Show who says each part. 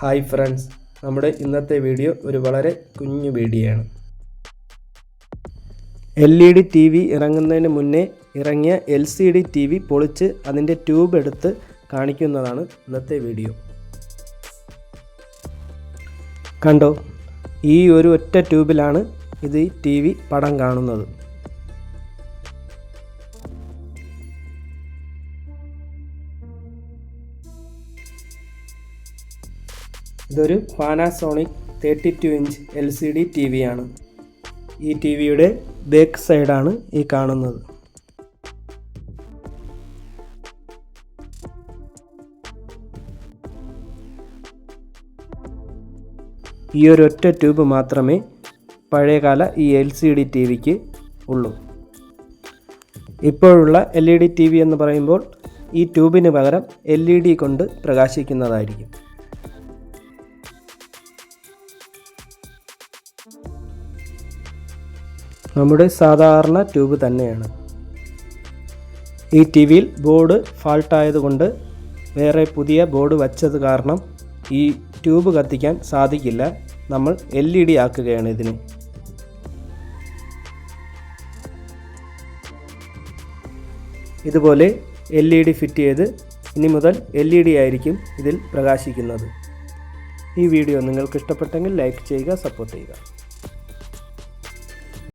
Speaker 1: Hi friends നമ്മുടെ ഇന്നത്തെ video ഒരു വളരെ കുഞ്ഞു വീഡിയോയാണ് L E D T V ഇറങ്ങുന്നതിന് മുന്നേ ഇറങ്ങിയ L C D T V പൊളിച്ച് അതിന്റെ ട്യൂബ് എടുത്ത് കാണിക്കുന്നതാണ് ഇന്നത്തെ വീഡിയോ. കണ്ടോ ഈ ഒരു ഒറ്റ ട്യൂബിലാണ് ഇത് ടി വി പടം കാണുന്നത്. ഇതൊരു Panasonic thirty two inch L C D T V ആണ്. ഈ ടി വിയുടെ ബാക്ക് സൈഡാണ് ഈ കാണുന്നത്. ഈ ഒറ്റ ട്യൂബ് മാത്രമേ പഴയകാല ഈ എൽ സി ഡി ടി വിക്ക് ഉള്ളൂ. ഇപ്പോഴുള്ള L E D T V എന്ന് പറയുമ്പോൾ ഈ ട്യൂബിന് പകരം എൽ ഇ ഡി കൊണ്ട് പ്രകാശിക്കുന്നതായിരിക്കും. നമ്മുടെ സാധാരണ ട്യൂബ് തന്നെയാണ്. ഈ ടി വിയിൽ ബോർഡ് ഫാൾട്ടായതുകൊണ്ട് വേറെ പുതിയ ബോർഡ് വച്ചത് കാരണം ഈ ട്യൂബ് കത്തിക്കാൻ സാധിക്കില്ല. നമ്മൾ എൽ ഇ ഡി ആക്കുകയാണ് ഇതിന്. ഇതുപോലെ എൽ ഇ ഡി ഫിറ്റ് ചെയ്ത് ഇനി മുതൽ എൽ ഇ ഡി ആയിരിക്കും ഇതിൽ പ്രകാശിക്കുന്നത്. ഈ വീഡിയോ നിങ്ങൾക്ക് ഇഷ്ടപ്പെട്ടെങ്കിൽ ലൈക്ക് ചെയ്യുക സപ്പോർട്ട് ചെയ്യുക.